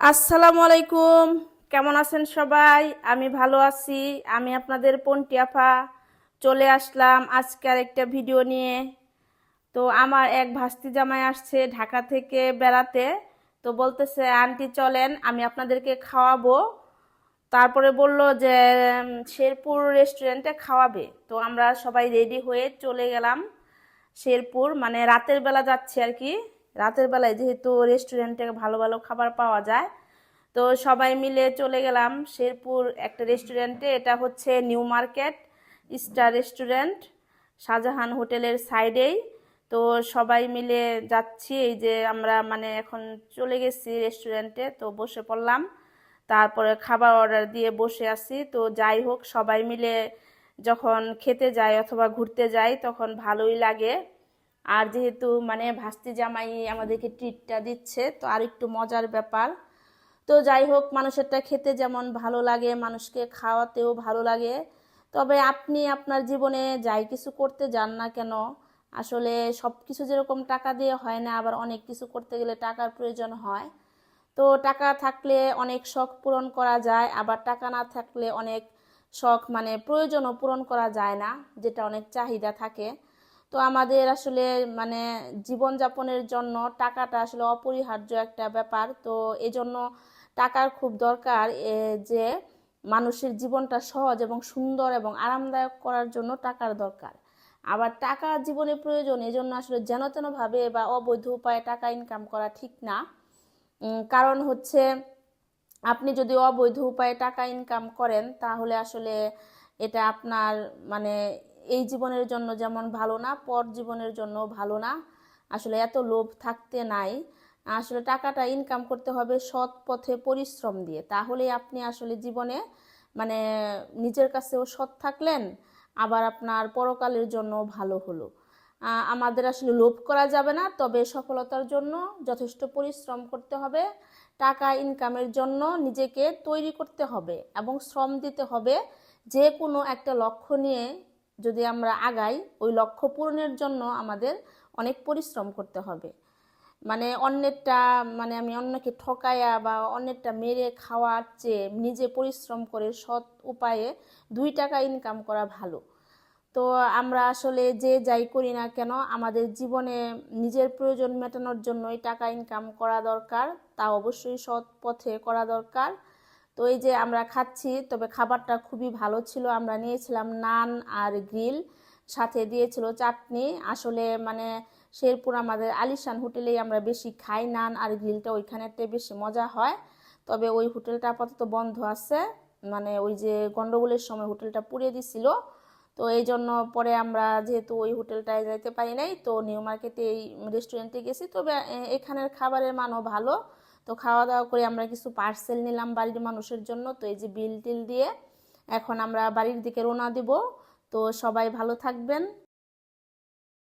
আসসালামু আলাইকুম। কেমন আছেন সবাই? আমি ভালো আছি। আমি আপনাদের পন্টিয়াফা চলে আসলাম আজকে আর একটা ভিডিও নিয়ে। তো আমার এক ভাস্তি জামাই আসছে ঢাকা থেকে বেড়াতে। তো বলতেছে, আন্টি, চলেন, আমি আপনাদেরকে খাওয়াবো। তারপরে বলল যে শেরপুর রেস্টুরেন্টে খাওয়াবে। তো আমরা সবাই রেডি হয়ে চলে গেলাম শেরপুর। মানে রাতের বেলা যাচ্ছি আর কি। রাতের বেলায় যেহেতু রেস্টুরেন্টে ভালো ভালো খাবার পাওয়া যায়, তো সবাই মিলে চলে গেলাম শেরপুর একটা রেস্টুরেন্টে এটা হচ্ছে new market, star restaurant Shahjahan হোটেলের সাইডেই তো সবাই মিলে যাচ্ছি, এই যে আমরা মানে এখন চলে গেছি রেস্টুরেন্টে তো বসে পড়লাম। তারপরে খাবার অর্ডার দিয়ে বসে আছি। তো যাই হোক, সবাই মিলে যখন খেতে যাই অথবা ঘুরতে যাই, তখন ভালোই লাগে। আর যেহেতু মানে ভাস্তি জামাই আমাদেরকে ট্রিটটা দিচ্ছে, তো আর একটু মজার ব্যাপার। তো যাই হোক, মানুষেরটা খেতে যেমন ভালো লাগে, মানুষকে খাওয়াতেও ভালো লাগে। তবে আপনি আপনার জীবনে যাই কিছু করতে যান না কেন, আসলে সব কিছু যেরকম টাকা দিয়ে হয় না, আবার অনেক কিছু করতে গেলে টাকার প্রয়োজন হয়। তো টাকা থাকলে অনেক শখ পূরণ করা যায়, আবার টাকা না থাকলে অনেক শখ মানে প্রয়োজনও পূরণ করা যায় না, যেটা অনেক চাহিদা থাকে। তো আমাদের আসলে মানে জীবনযাপনের জন্য টাকাটা আসলে অপরিহার্য একটা ব্যাপার। তো এজন্য টাকার খুব দরকার যে মানুষের জীবনটা সহজ এবং সুন্দর এবং আরামদায়ক করার জন্য টাকার দরকার। আবার টাকা জীবনে প্রয়োজন, এজন্য আসলে যেন তেনভাবে বা অবৈধ উপায়ে টাকা ইনকাম করা ঠিক না। কারণ হচ্ছে আপনি যদি অবৈধ উপায়ে টাকা ইনকাম করেন, তাহলে আসলে এটা আপনার মানে এই জীবনের জন্য যেমন ভালো না, পর জীবনের জন্য ভালো না। আসলে এত লোভ থাকতে নাই। আসলে টাকাটা ইনকাম করতে হবে সৎ পথে পরিশ্রম দিয়ে। তাহলেই আপনি আসলে জীবনে মানে নিজের কাছেও সৎ থাকলেন, আবার আপনার পরকালের জন্য ভালো হলো। আমাদের আসলে লোভ করা যাবে না, তবে সফলতার জন্য যথেষ্ট পরিশ্রম করতে হবে। টাকা ইনকামের জন্য নিজেকে তৈরি করতে হবে এবং শ্রম দিতে হবে। যে কোনো একটা লক্ষ্য নিয়ে যদি আমরা আগাই, ওই লক্ষ্য পূরণের জন্য আমাদের অনেক পরিশ্রম করতে হবে। মানে অন্যেরটা মানে আমি অন্যকে ঠকায়া বা অন্যেরটা মেরে খাওয়ার চেয়ে নিজে পরিশ্রম করে সৎ উপায়ে দুই টাকা ইনকাম করা ভালো। তো আমরা আসলে যে যাই করি না কেন, আমাদের জীবনে নিজের প্রয়োজন মেটানোর জন্যই টাকা ইনকাম করা দরকার, তা অবশ্যই সৎ পথে করা দরকার। তো এই যে আমরা খাচ্ছি, তবে খাবারটা খুবই ভালো ছিল। আমরা নিয়েছিলাম নান আর গ্রিল, সাথে দিয়েছিল চাটনি। আসলে মানে শেরপুর আমাদের আলিশান হোটেলেই আমরা বেশি খাই নান আর গ্রিলটা ওইখানেরটাই বেশি মজা হয়। তবে ওই হোটেলটা আপাতত বন্ধ আছে। মানে ওই যে গন্ডগোলের সময় হোটেলটা পুড়িয়ে দিছিল। তো এই জন্য পরে আমরা যেহেতু ওই হোটেলটায় যাইতে পারি নাই, তো নিউ মার্কেটে এই রেস্টুরেন্টে গেছি। তবে এখানের খাবারের মানও ভালো। তো খাওয়া দাওয়া করে আমরা কিছু পার্সেল নিলাম বাড়ির মানুষের জন্য। তো এই যে বিল টিল দিয়ে এখন আমরা বাড়ির দিকে রওনা দিব। তো সবাই ভালো থাকবেন।